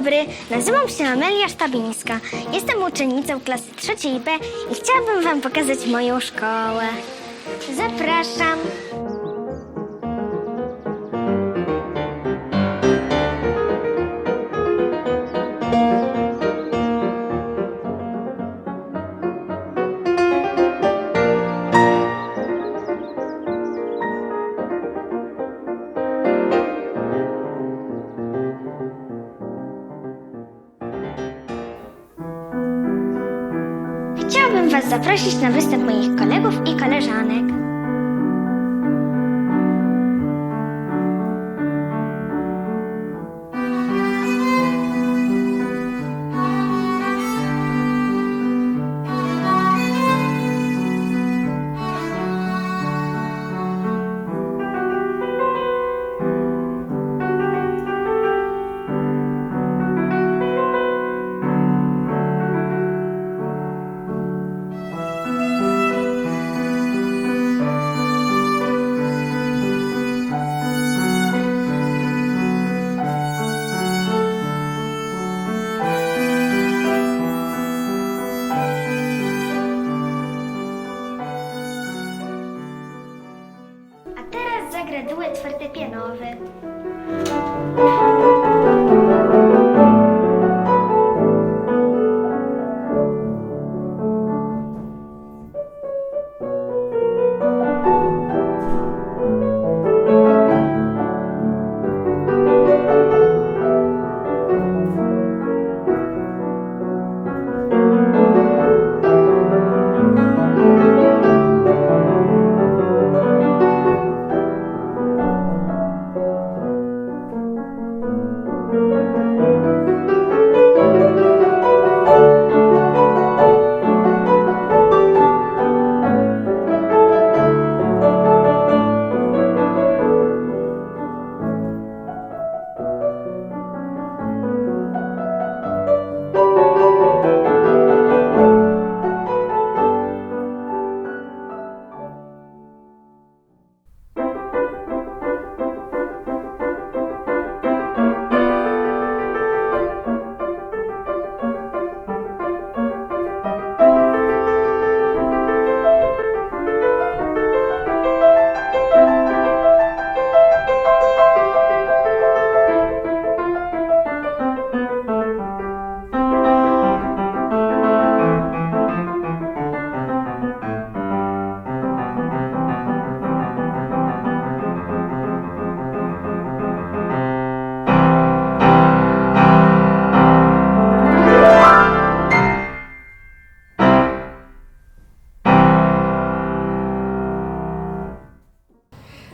dobry, nazywam się Amelia Sztabińska. Jestem uczennicą klasy trzeciej B i chciałabym Wam pokazać moją szkołę. Zapraszam. Was zaprosić na występ moich kolegów i koleżanek.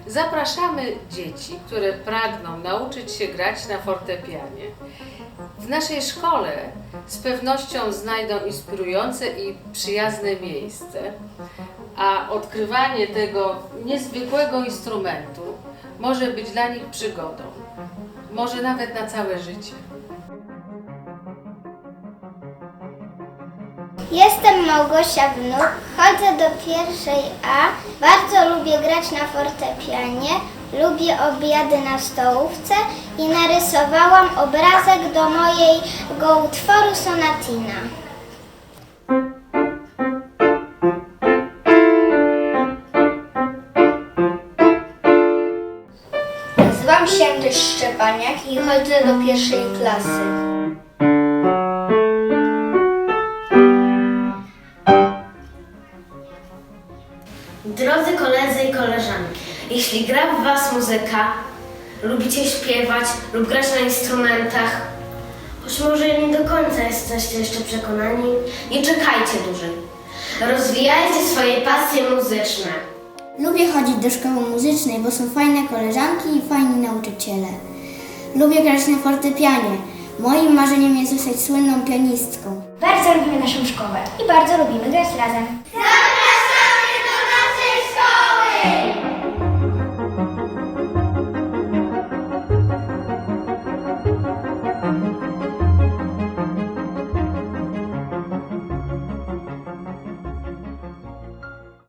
Zapraszamy dzieci, które pragną nauczyć się grać na fortepianie. W naszej szkole z pewnością znajdą inspirujące i przyjazne miejsce, a odkrywanie tego niezwykłego instrumentu może być dla nich przygodą, może nawet na całe życie. Jestem Małgosia Wnuk, chodzę do pierwszej A. Bardzo lubię grać na fortepianie, lubię obiady na stołówce i narysowałam obrazek do mojego utworu Sonatina. Nazywam się Andrzej Szczepaniak i chodzę do pierwszej klasy. Drodzy koledzy i koleżanki, jeśli gra w Was muzyka, lubicie śpiewać lub grać na instrumentach, choć może nie do końca jesteście jeszcze przekonani, nie czekajcie dłużej. Rozwijajcie swoje pasje muzyczne. Lubię chodzić do szkoły muzycznej, bo są fajne koleżanki i fajni nauczyciele. Lubię grać na fortepianie. Moim marzeniem jest zostać słynną pianistką. Bardzo lubimy naszą szkołę i bardzo lubimy grać razem.